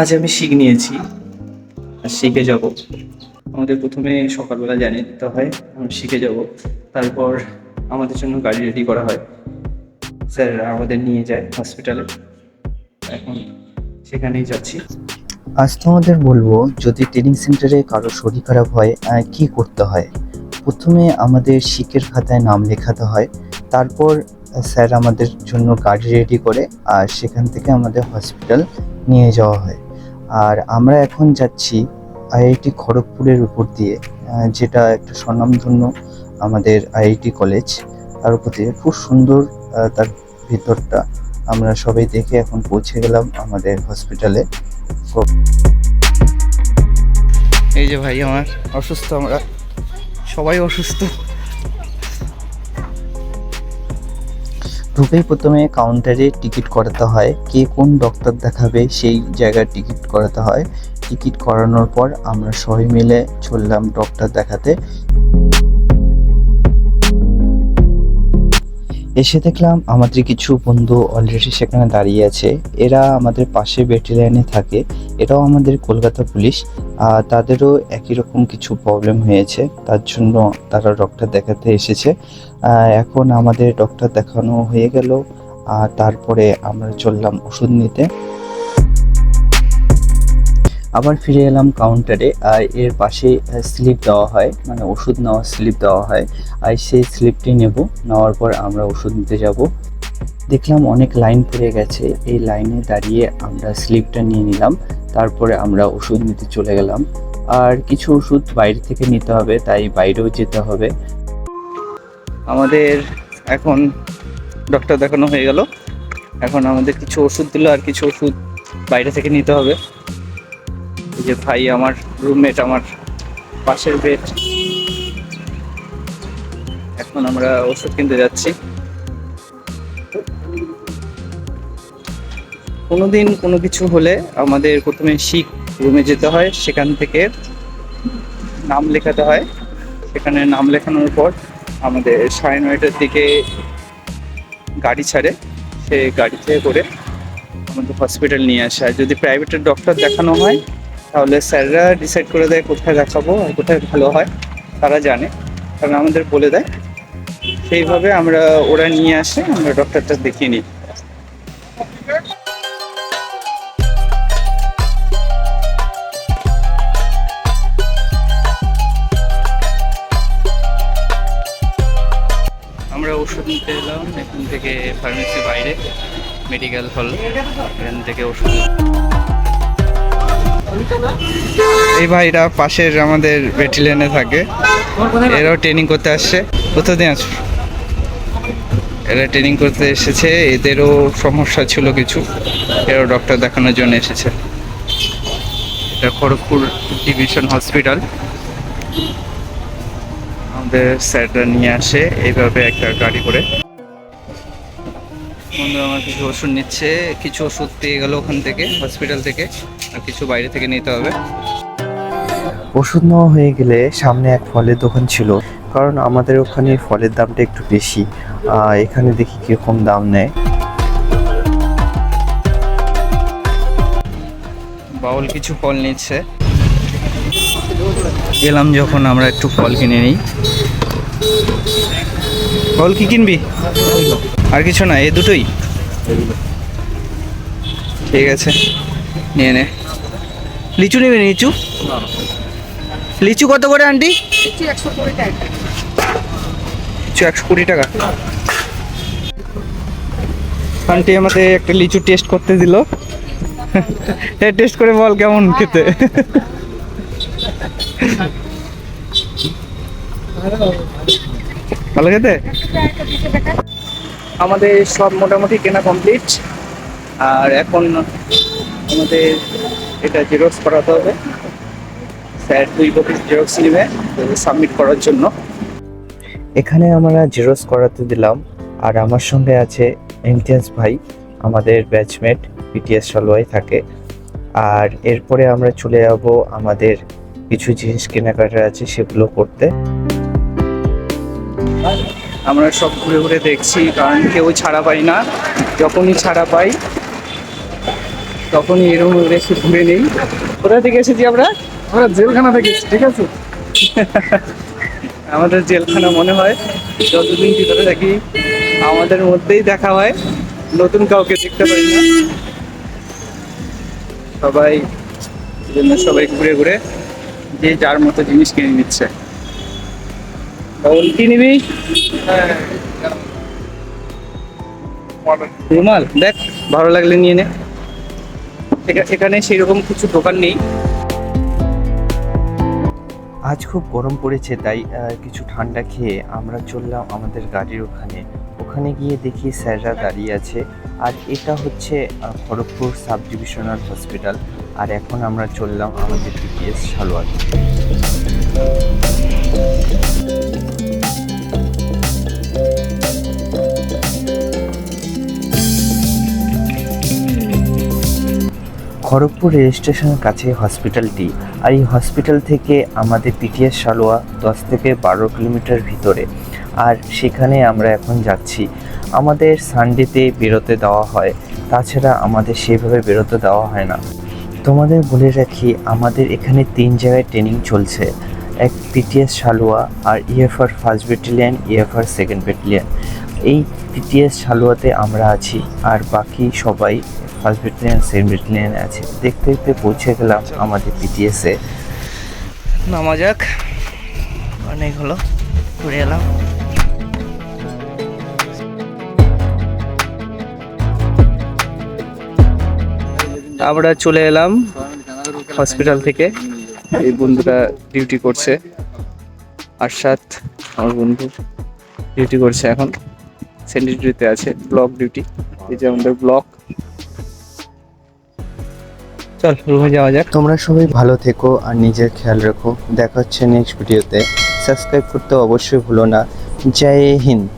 আজ আমি শিখ নিয়েছি, আর শিখে যাব। আমাদের প্রথমে সকালবেলা জানিয়ে দিতে হয় আমরা শিখে যাব। তারপর আমাদের জন্য গাড়ি রেডি করা হয়। স্যার আমাদের নিয়ে যায় হসপিটালে এখন সেখানেই যাচ্ছি। আজ তোমাদের বলব, যদি ট্রেনিং সেন্টারে কারও শরীর খারাপ হয় কি করতে হয়? প্রথমে আমাদের শিখের খাতায় নাম লেখাতে হয়। তারপর স্যার আমাদের জন্য গাড়ি রেডি করে, আর সেখান থেকে আমাদের হসপিটাল নিয়ে যাওয়া হয়। আর আমরা এখন যাচ্ছি আইআইটি খড়গপুরের উপর দিয়ে যেটা একটা স্বনামধন্য আমাদের আইআইটি কলেজ। তার উপর দিয়ে খুব সুন্দর তার ভিতরটা আমরা সবাই দেখে এখন পৌঁছে গেলাম আমাদের হসপিটালে। এই যে ভাই আমার, অসুস্থ আমরা। সবাই অসুস্থ। ঢুকেই প্রথমে কাউন্টারে টিকিট করাতে হয়, কে কোন ডক্টর দেখাবে সেই জায়গায় টিকিট করাতে হয়। টিকিট করানোর পর আমরা সবাই মিলে চললাম ডক্টর দেখাতে। এসে দেখলাম আমাদের কিছু বন্ধু অলরেডি সেখানে দাঁড়িয়ে আছে। এরা আমাদের পাশে ব্যাটেলিয়ানে থাকে। এরাও আমাদের কলকাতা পুলিশ। আর তাদেরও একই রকম কিছু প্রবলেম হয়েছে। তার জন্য তারা ডক্টর দেখাতে এসেছে। এখন আমাদের ডক্টর দেখানো হয়ে গেল। আর তারপরে আমরা চললাম ওষুধ নিতে। আবার ফিরে এলাম কাউন্টারে আর এর পাশে স্লিপ দেওয়া হয় মানে ওষুধ নেওয়ার স্লিপ দেওয়া হয়। আর সেই স্লিপটি নেব, নেওয়ার পর আমরা ওষুধ নিতে যাব। দেখলাম অনেক লাইন পড়ে গেছে, এই লাইনে দাঁড়িয়ে আমরা স্লিপটা নিয়ে নিলাম, তারপরে আমরা ওষুধ নিতে চলে গেলাম। আর কিছু ওষুধ বাইরে থেকে নিতে হবে, তাই বাইরেও যেতে হবে। আমাদের এখন ডক্টর দেখানো হয়ে গেল। এখন আমাদের কিছু ওষুধ দিল, আর কিছু ওষুধ বাইরে থেকে নিতে হবে। যে ভাই আমার রুমমেট আমার পাশের বেড এখন আমরা ওষুধ কিনতে যাচ্ছি। কোনোদিন কোনো কিছু হলে আমাদের প্রথমে শিখ রুমে যেতে হয়, সেখান থেকে নাম লেখাতে হয়। সেখানে নাম লেখানোর পর আমাদের সাড়ে নয়টার দিকে গাড়ি ছাড়ে। সে গাড়িতে করে আমাদের হসপিটাল নিয়ে আসে। আর যদি প্রাইভেটের ডক্টর দেখানো হয় তাহলে স্যাররা ডিসাইড করে দেয় কোথায় দেখাবো আর কোথায় ভালো হয়, তারা জানে। কারণ আমাদের বলে দেয়। সেইভাবে আমরা, ওরা নিয়ে আসে, আমরা ডক্টরটা দেখিয়ে নিই। আমরা ওষুধ নিতে এলাম এখান থেকে ফার্মেসি বাইরে মেডিকেল হল এখান থেকে ওষুধ। এই ভাইরা পাশের আমাদের ব্যাটালিয়নে থাকে। এরাও ট্রেনিং করতে আসছে। কোথাদিন আছো? এরা ট্রেনিং করতে এসেছে। এদেরও সমস্যা ছিল কিছু। এরাও ডক্টর দেখানোর জন্য এসেছে। এটা খড়গপুর ডিভিশন হসপিটাল আমাদের স্যাররা নিয়ে আসে। এইভাবে একটা গাড়ি করে। বন্ধু আমার কিছু ওষুধ নিচ্ছে কিছু ওষুধ পেয়ে গেল ওখান থেকে হসপিটাল থেকে আর কিছু বাইরে থেকে নিতে হবে। ওষুধ নেওয়া হয়ে গেলে সামনে এক ফলের দোকান ছিল কারণ আমাদের ওখানে ফলের দামটা একটু বেশি। এখানে দেখি কীরকম দাম নেয়। বাউল কিছু ফল নিচ্ছে। গেলাম যখন আমরা একটু ফল কিনে নিই। ফল কি কিনবি? আর কিছু না এ দুটোই। ঠিক আছে, নিয়ে নে। লিচু নেবে, লিচু? লিচু কত করে, আন্টি? লিচু একশো কুড়ি টাকা। আন্টি আমাদের একটা লিচু টেস্ট করতে দিল। হ্যাঁ টেস্ট করে বল কেমন খেতে। ভালো খেতে? আমাদের সব মোটামুটি কেনা কমপ্লিট আর এখন আমাদের এটা জেরক্স করাতে হবে। স্যার দুই কপি জেরক্স নেবে সাবমিট করার জন্য। এখানে আমরা জেরক্স করাতে দিলাম। আর আমার সঙ্গে আছে ইমতিয়াজ ভাই, আমাদের ব্যাচমেট পিটিএস সলওয়াই থাকে। আর এরপরে আমরা চলে যাব আমাদের কিছু জিনিস কেনাকাটা আছে, সেগুলো করতে। আমরা সব ঘুরে ঘুরে দেখছি কারণ কেউ ছাড়া পাই না। যখনই ছাড়া পাই তখনই এরকম রেখে ঘুরে নেই। কোথা থেকে এসেছি আমরা? আমরা জেলখানা থেকে ঠিক আছে? আমাদের জেলখানা মনে হয় যতদিন ভিতরে থাকি আমাদের মধ্যেই দেখা হয়। নতুন কাউকে দেখতে পারি না। সবাই জন্য সবাই ঘুরে ঘুরে যে যার মতো জিনিস কিনে নিচ্ছে। নিবি? রুমাল, দেখ, ভালো লাগলে নিয়ে নে। এখা- এখানে সেরকম কিছু দোকান নেই। আজ খুব গরম পড়েছে, তাই কিছু ঠান্ডা খেয়ে আমরা চললাম আমাদের গাড়ির ওখানে। ওখানে গিয়ে দেখি স্যাররা দাঁড়িয়ে আছে। আর এটা হচ্ছে খড়গপুর সাব ডিভিশনাল হসপিটাল। আর এখন আমরা চললাম আমাদের পিপিএস সালোয়ার। খড়গপুর রেল স্টেশনের কাছে হসপিটালটি আর এই হসপিটাল থেকে আমাদের পিটিএস সালোয়া দশ থেকে বারো কিলোমিটার ভিতরে। আর সেখানে আমরা এখন যাচ্ছি। আমাদের সানডেতে বেরোতে দেওয়া হয়। তাছাড়া আমাদের সেভাবে বেরোতে দেওয়া হয় না। তোমাদের বলে রাখি, আমাদের এখানে তিন জায়গায় ট্রেনিং চলছে। এক পিটিএস সালোয়া আর EFR first battalion EFR second battalion এই পিটিএস সালোয়াতে আমরা আছি, আর বাকি সবাই ফার্স্ট ব্যাটালিয়ান সেকেন্ড ব্যাটালিয়ানে আছে। দেখতে দেখতে পৌঁছে গেলাম আমাদের পিটিএসে নামা যাক। অনেক হলো। ঘুরে এলাম। আমরা চলে এলাম হসপিটাল থেকে। এই বন্ধুরা ডিউটি করছে। আর আরশাদ, আমার বন্ধু ডিউটি করছে এখন। সেন্টিডিউটিতে আছে, ব্লক ডিউটি, এই যে আমাদের ব্লক। চল, রুমে যাওয়া যাক। তোমরা সবাই ভালো থেকো আর নিজের খেয়াল রাখো। দেখা হচ্ছে নেক্সট ভিডিওতে সাবস্ক্রাইব করতে অবশ্যই ভুলো না। জয় হিন্দ।